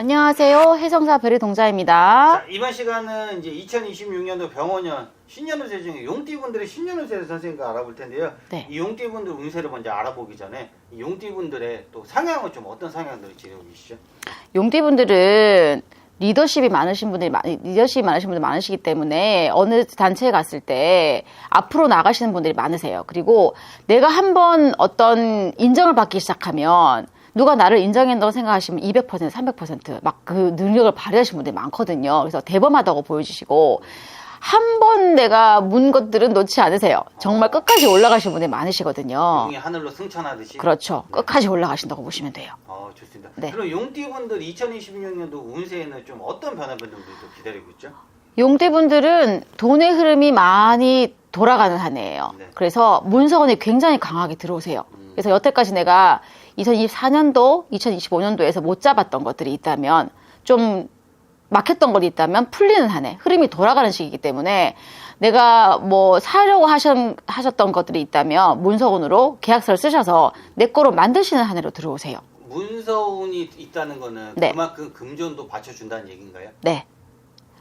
안녕하세요. 해성사 별의 동자입니다. 자, 이번 시간은 이제 2026년도 병원년 신년운세 중에 용띠분들의 신년운세를 선생님과 알아볼 텐데요. 네. 이 용띠분들 운세를 먼저 알아보기 전에 이 용띠분들의 또 성향은 좀 어떤 성향들을 지니고 계시죠? 용띠분들은 리더십이 많으신 분들이 많이 리더십이 많으신 분들 많으시기 때문에 어느 단체에 갔을 때 앞으로 나가시는 분들이 많으세요. 그리고 내가 한번 어떤 인정을 받기 시작하면 누가 나를 인정한다고 생각하시면 200% 300%막 그 능력을 발휘하시는 분들이 많거든요. 그래서 대범하다고 보여주시고 한 번 내가 문 것들은 놓지 않으세요. 정말 끝까지 올라가시는 분들이 많으시거든요. 용이 하늘로 승천하듯이. 어. 그렇죠. 끝까지 올라가신다고 보시면 돼요. 어, 좋습니다. 네. 그럼 용띠분들 2026년도 운세에는 좀 어떤 변화들도 기다리고 있죠? 용대분들은 돈의 흐름이 많이 돌아가는 한 해예요. 네. 그래서 문서원이 굉장히 강하게 들어오세요. 음. 그래서 여태까지 내가 2024년도, 2025년도에서 못 잡았던 것들이 있다면 좀 막혔던 것이 있다면 풀리는 한 해, 흐름이 돌아가는 시기이기 때문에 내가 뭐 사려고 하셨, 하셨던 것들이 있다면 문서원으로 계약서를 쓰셔서 내 거로 만드시는 한 해로 들어오세요. 문서운이 있다는 거는 네. 그만큼 금전도 받쳐준다는 얘기인가요? 네.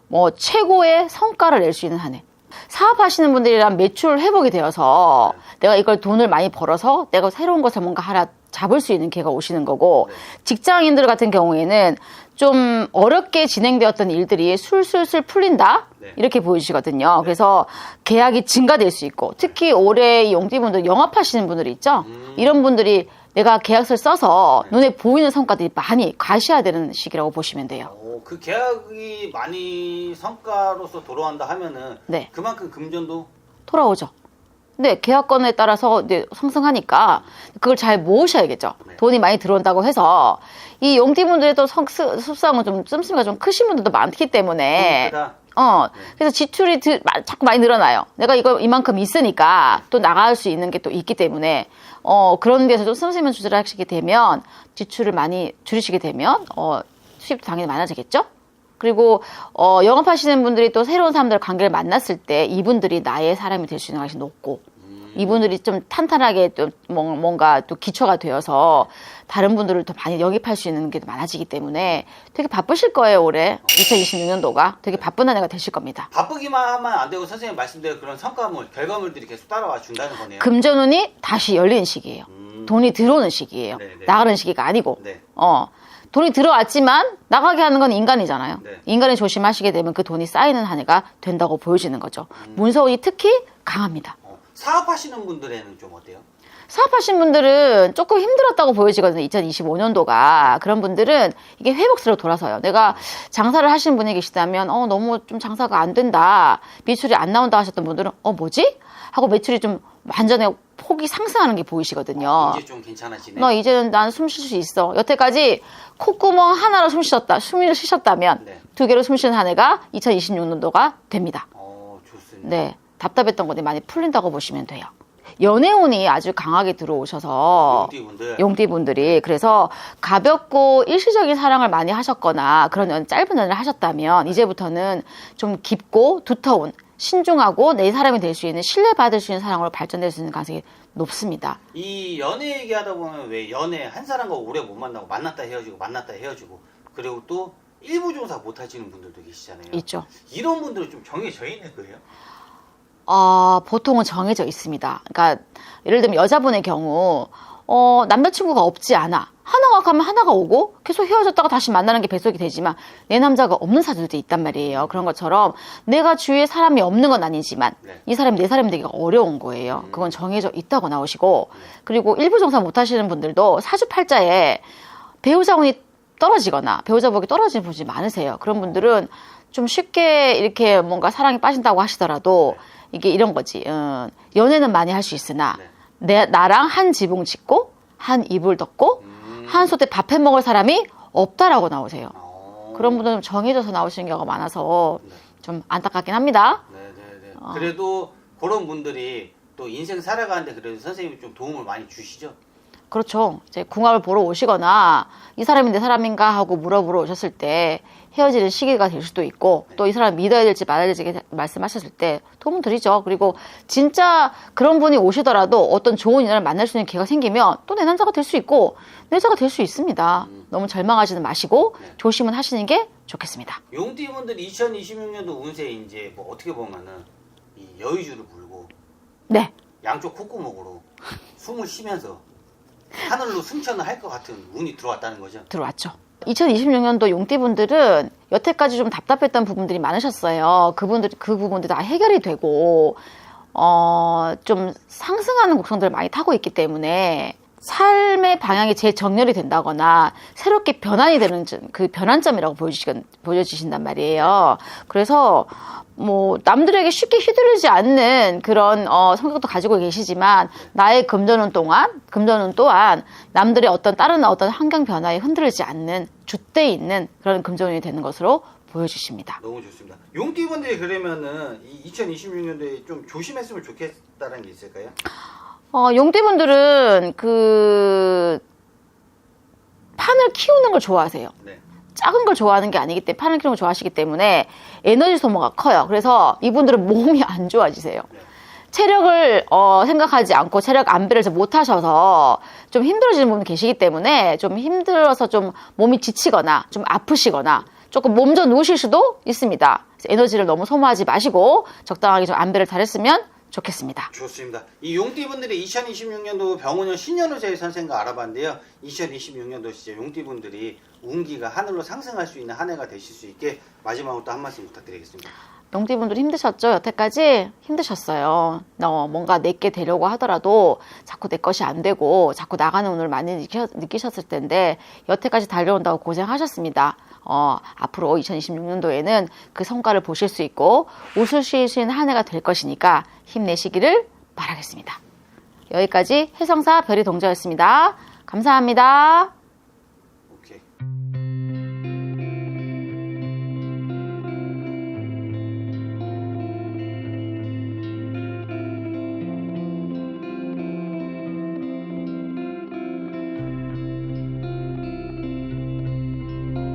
뭐 최고의 성과를 낼 수 있는 한 해. 사업하시는 분들이랑 매출 회복이 되어서 내가 이걸 돈을 많이 벌어서 내가 새로운 것을 뭔가 하나 잡을 수 있는 기회가 오시는 거고 네. 직장인들 같은 경우에는 좀 어렵게 진행되었던 일들이 술술술 풀린다 네. 이렇게 보이시거든요. 그래서 계약이 증가될 수 있고 특히 올해 이 용띠분들 영업하시는 분들이 있죠. 음. 이런 분들이 내가 계약서를 써서 눈에 보이는 성과들이 많이 가셔야 되는 시기라고 보시면 돼요. 오, 그 계약이 많이 성과로서 돌아온다 하면은 네. 그만큼 금전도 돌아오죠. 근데 계약건에 따라서 이제 상승하니까 그걸 잘 모으셔야겠죠. 네. 돈이 많이 들어온다고 해서 이 용띠분들의 또 성, 습- 습성은 좀 씀씀이가 좀 크신 분들도 많기 때문에 크다. 어 그래서 지출이 드- 마- 자꾸 많이 늘어나요. 내가 이거 이만큼 있으니까 또 나갈 수 있는 게 또 있기 때문에 어 그런 데서 좀 씀씀이만 조절하시게 되면 지출을 많이 줄이시게 되면 어 수입도 당연히 많아지겠죠. 그리고 어, 영업하시는 분들이 또 새로운 사람들 관계를 만났을 때 이분들이 나의 사람이 될 수 있는 가능성이 높고 이분들이 좀 탄탄하게 좀 뭔- 뭔가 또 기초가 되어서 다른 분들을 더 많이 영입할 수 있는 게 많아지기 때문에 되게 바쁘실 거예요 올해 2026년도가 되게 바쁜 한 해가 되실 겁니다. 바쁘기만 하면 안 되고 선생님 말씀대로 그런 성과물, 결과물들이 계속 따라와 준다는 거네요. 금전운이 다시 열리는 시기예요. 음. 돈이 들어오는 시기예요. 네, 네. 나가는 시기가 아니고. 네. 어. 돈이 들어왔지만 나가게 하는 건 인간이잖아요. 네. 인간이 조심하시게 되면 그 돈이 쌓이는 한 해가 된다고 보여지는 거죠. 음. 문서운이 특히 강합니다. 어, 사업하시는 분들에는 좀 어때요? 사업하신 분들은 조금 힘들었다고 보여지거든요. 2025년도가. 그런 분들은 이게 회복세로 돌아서요. 내가 장사를 하시는 분이 계시다면, 어, 너무 좀 장사가 안 된다. 매출이 안 나온다 하셨던 분들은, 어, 뭐지? 하고 매출이 좀 완전히 폭이 상승하는 게 보이시거든요. 이제 좀 괜찮아지네. 너 이제는 난 숨 쉴 수 있어. 여태까지 콧구멍 하나로 숨 쉬었다, 숨을 쉬셨다면 네. 두 개로 숨 쉬는 한 해가 2026년도가 됩니다. 어, 좋습니다. 네. 답답했던 것들이 많이 풀린다고 보시면 돼요. 연애운이 아주 강하게 들어오셔서 용띠분들. 용띠분들 이 그래서 가볍고 일시적인 사랑을 많이 하셨거나 그런 연- 짧은 연애를 하셨다면 이제부터는 좀 깊고 두터운 신중하고 내 사람이 될 수 있는 신뢰받을 수 있는 사랑으로 발전될 수 있는 가능성이 높습니다. 이 연애 얘기하다 보면 왜 연애 한 사람과 오래 못 만나고 만났다 헤어지고 만났다 헤어지고 그리고 또 일부 종사 못 하시는 분들도 계시잖아요. 있죠. 이런 분들은 좀 정해져 있는 거예요? 어, 보통은 정해져 있습니다. 그러니까 예를 들면 여자분의 경우 어, 남자친구가 없지 않아. 하나가 가면 하나가 오고 계속 헤어졌다가 다시 만나는 게 배속이 되지만 내 남자가 없는 사주도 있단 말이에요. 그런 것처럼 내가 주위에 사람이 없는 건 아니지만 네. 이 사람이 내 사람이 되기가 어려운 거예요. 그건 정해져 있다고 나오시고 그리고 일부 정사 못 하시는 분들도 사주팔자에 배우자 운이 떨어지거나 배우자 복이 떨어지는 분이 많으세요. 그런 분들은 좀 쉽게 이렇게 뭔가 사랑에 빠진다고 하시더라도 이게 이런 거지. 어, 연애는 많이 할 수 있으나 네. 내 나랑 한 지붕 짓고 한 이불 덮고 음. 한 솥에 밥 해 먹을 사람이 없다라고 나오세요. 어. 그런 분들은 좀 정해져서 나오시는 경우가 많아서 네. 좀 안타깝긴 합니다. 네네네. 어. 그래도 그런 분들이 또 인생 살아가는데 그래도 선생님이 좀 도움을 많이 주시죠? 그렇죠. 이제 궁합을 보러 오시거나 이 사람이 내 사람인가 하고 물어보러 오셨을 때 헤어지는 시기가 될 수도 있고 또 이 사람 믿어야 될지 말아야 될지 말씀하셨을 때 도움 드리죠. 그리고 진짜 그런 분이 오시더라도 어떤 좋은 인연을 만날 수 있는 기회가 생기면 또 내 남자가 될 수 있고 내 여자가 될 수 있습니다. 너무 절망하지는 마시고 네. 조심은 하시는 게 좋겠습니다. 용띠분들이 2026년도 운세 이제 뭐 어떻게 보면은 이 여의주를 불고 네. 양쪽 콧구멍으로 숨을 쉬면서 하늘로 승천을 할 것 같은 운이 들어왔다는 거죠. 들어왔죠. 2026년도 용띠분들은 여태까지 좀 답답했던 부분들이 많으셨어요. 그분들, 그 부분들이 다 해결이 되고, 어, 좀 상승하는 곡선들을 많이 타고 있기 때문에 삶의 방향이 재정렬이 된다거나 새롭게 변환이 되는 점, 그 변환점이라고 보여주신단 말이에요. 그래서 뭐 남들에게 쉽게 휘둘리지 않는 그런 어, 성격도 가지고 계시지만 나의 금전운 동안 금전운 또한 남들의 어떤 다른 어떤 환경 변화에 흔들리지 않는 줏대 있는 그런 금전운이 되는 것으로 보여주십니다. 너무 좋습니다. 용띠분들이 그러면은 이 2026년도에 좀 조심했으면 좋겠다는 게 있을까요? 어, 용띠분들은 그 판을 키우는 걸 좋아하세요. 네. 작은 걸 좋아하는 게 아니기 때문에 판을 키우는 걸 좋아하시기 때문에 에너지 소모가 커요. 그래서 이분들은 몸이 안 좋아지세요. 네. 체력을 어, 생각하지 않고 체력 안배를 잘 못하셔서 좀 힘들어지는 분이 계시기 때문에 좀 힘들어서 좀 몸이 지치거나 좀 아프시거나 조금 몸져 누우실 수도 있습니다. 에너지를 너무 소모하지 마시고 적당하게 좀 안배를 잘했으면 좋겠습니다. 좋습니다. 이 용띠분들이 2026년도 병원년 신년운세의 선생과 알아봤는데요. 2026년도 진짜 용띠분들이 운기가 하늘로 상승할 수 있는 한 해가 되실 수 있게 마지막으로 또 한 말씀 부탁드리겠습니다. 용띠분들 힘드셨죠? 여태까지 힘드셨어요. 어, 뭔가 내게 되려고 하더라도 자꾸 내 것이 안 되고 자꾸 나가는 운을 많이 느끼셨, 느끼셨을 텐데 여태까지 달려온다고 고생하셨습니다. 어, 앞으로 2026년도에는 그 성과를 보실 수 있고 웃을 수 있는 한 해가 될 것이니까 힘내시기를 바라겠습니다. 여기까지 해성사 별이 동자였습니다. 감사합니다.